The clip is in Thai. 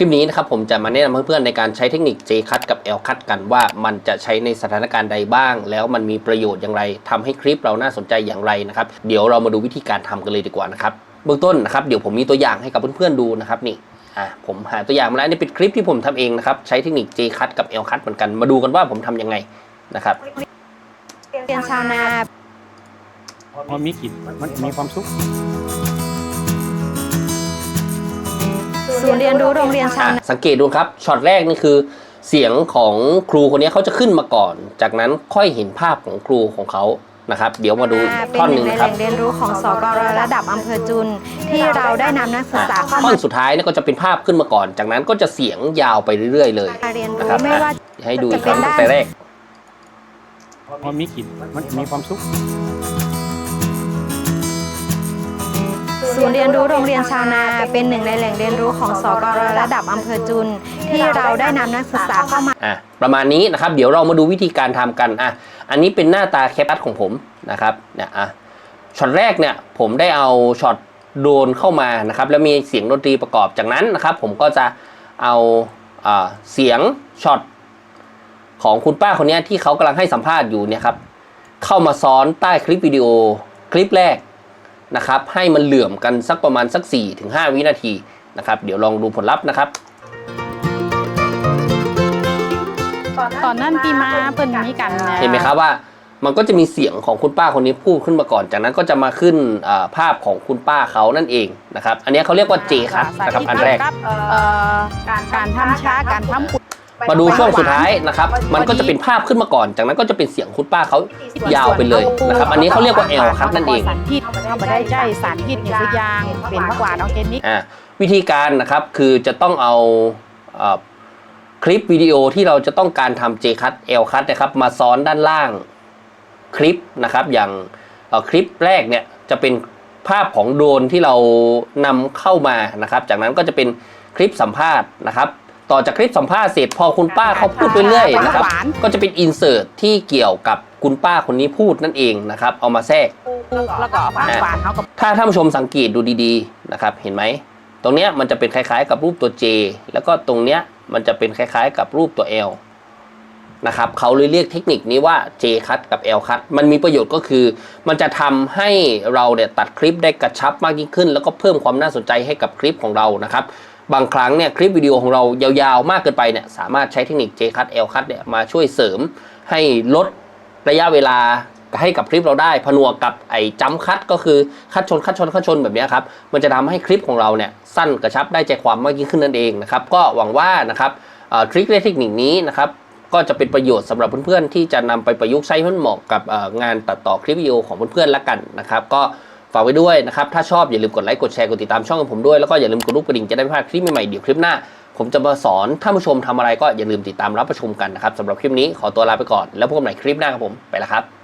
ลิปนี้นะครับผมจะมาแนะนำเพื่อนๆในการใช้เทคนิค J cut กับ L cut กันว่ามันจะใช้ในสถานการณ์ใดบ้าง แล้วมันมีประโยชน์อย่างไรทำให้คลิปเราน่าสนใจอย่างไรนะครับเดี๋ยวเรามาดูวิธีการทำกันเลยดีกว่านะครับเบื้องต้นนะครับเดี๋ยวผมมีตัวอย่างให้กับเพื่อนๆดูนะครับนี่อะผมหาตัวอย่างมาแล้วอันนี่เป็นคลิปที่ผมทำเองนะครับใช้เทคนิค J cut กับ L cut เหมือนกันมาดูกันว่าผมทำยังไงนะครับเรียนชาวนามันมีกลิ่นมันมีความสุข ศูนย์เรียนรู้โรงเรียนชาวอะนา สังเกตดูครับช็อตแรกนี่คือ เสียงของครูคนนี้เขาจะขึ้นมาก่อน จากนั้นค่อยเห็นภาพของครูของเขานะครับ เดี๋ยวมาดูอีกเป็นท่อนหหนึ่นึ่งงในนะแหครับล่งเรียนรู้ของสกรระดับอำเภอจุน ที่เราได้นำนักศึกษาเข้าท่อมานสุดท้ายเนี่ยก็จะเป็นภาพขึ้นมาก่อน จากนั้นก็จะเสียงยาวไปเรื่อย ๆ เลยเรียนนะรู้ครับไม่ว่า อะให้ดูอีกครั้งตั้งแต่แรกมันมีกลิ่นมันมีความสุข ศูนย์เรียนรู้โรงเรียนชาวนา เป็นหนึ่งในแหล่งเรียนรู้ของสกรระดับอำเภอจุน ที่เราได้นำนักศึกษาเข้ามาอะประมาณนี้นะครับ เดี๋ยวเรามาดูวิธีการทำกันอะอันนี้เป็นหน้าตาแคปชั่นของผมนะครับเนี่ยอะช็อตแรกเนี่ยผมได้เอาช็อตโดนเข้ามานะครับ แล้วมีเสียงดนตรีประกอบจากนั้นนะครับ ผมก็จะเอาเสียงช็อตของคุณป้าคนนี้ที่เขากำลังให้สัมภาษณ์อยู่เนี่ยครับเข้ามาซ้อนใต้คลิปวิดีโอคลิปแรก นะครับให้มันเหลื่อมกันสักประมาณสัก 4-5 วินาทีนะครับเดี๋ยวลองดูผลลัพธ์นะครับตอนนั้นปีมาเปิ้นมีกันเห็นไหมครับว่ามันก็จะมีเสียงของคุณป้าคนนี้พูดขึ้นมาก่อน จากนั้นก็จะมาขึ้นอ่าภาพของคุณป้าเขานั่นเองนะครับ อันนี้เขาเรียกว่าเจคัทนะครับอันแรกเอ่อการทำช้าการทำขุด มาดูช่วงสุดท้ายนะครับ มันก็จะเป็นภาพขึ้นมาก่อน จากนั้นก็จะเป็นเสียงคุณป้าเขายาวไปเลยนะครับ อันนี้เขาเรียกว่าเอลคัทนั่นเองสารพิษเข้ามาได้ใจสารพิษอย่างสักอย่างเป็นผักหวานออร์แกนิกอ่าวิธีการนะครับคือจะต้องเอาเอ่อคลิปวิดีโอที่เราจะต้องการทำ J cut L cut นะครับมาซ้อนด้านล่างคลิปนะครับ อย่างเอ่อคลิปแรกเนี่ยจะเป็นภาพของโดรนที่เรานำเข้ามานะครับ จากนั้นก็จะเป็นคลิปสัมภาษณ์นะครับ ต่อจากคลิปสัมภาษณ์เสร็จพอคุณป้าเขาพูดไปเรื่อยนะครับ ก็จะเป็นอินเสิร์ตที่เกี่ยวกับคุณป้าคนนี้พูดนั่นเองนะครับ เอามาแทรกแล้วก็เอาผักหวานเขากับถ้าท่านผู้ชมสังเกตดูดีๆนะครับ เห็นไหม ตรงเนี้ยมันจะเป็นคล้าย ๆ กับรูปตัว J แล้วก็ตรงเนี้ยมันจะเป็นคล้าย ๆ กับรูปตัว L นะครับเขาเลยเรียกเทคนิคนี้ว่า J cut กับ L cut มันมีประโยชน์ก็คือ มันจะทำให้เราเนี่ยตัดคลิปได้กระชับมากยิ่งขึ้น แล้วก็เพิ่มความน่าสนใจให้กับคลิปของเรานะครับ บางครั้งเนี่ยคลิปวิดีโอของเรายาวๆ มากเกินไปเนี่ยสามารถใช้เทคนิค J cut L cut เนี่ยมาช่วยเสริมให้ลดระยะเวลาให้กับคลิปเราได้ผนวกกับไอ้จัมคัดก็คือคัดชนคัดชนคัดชนแบบนี้ครับมันจะทำให้คลิปของเราเนี่ยสั้นกระชับได้ใจความมากยิ่งขึ้นนั่นเองนะครับก็หวังว่านะครับทริคและเทคนิคนี้นะครับก็จะเป็นประโยชน์สำหรับเพื่อนๆที่จะนำไปประยุกต์ใช้ให้มันเหมาะกับงานตัดต่อคลิปวิดีโอของเพื่อนๆละกันนะครับก็ ฝากไว้ด้วยนะครับ ถ้าชอบอย่าลืมกดไลค์กดแชร์กดติดตามช่องของผมด้วย แล้วก็อย่าลืมกดรูปกระดิ่งจะได้ไม่พลาดคลิปใหม่ๆเดี๋ยวคลิปหน้า ผมจะมาสอนท่านผู้ชมทำอะไรก็อย่าลืมติดตามรับประชมกันนะครับสำหรับคลิปนี้ขอตัวลาไปก่อนแล้วพบกันใหม่คลิปหน้าครับผมไปแล้วครับ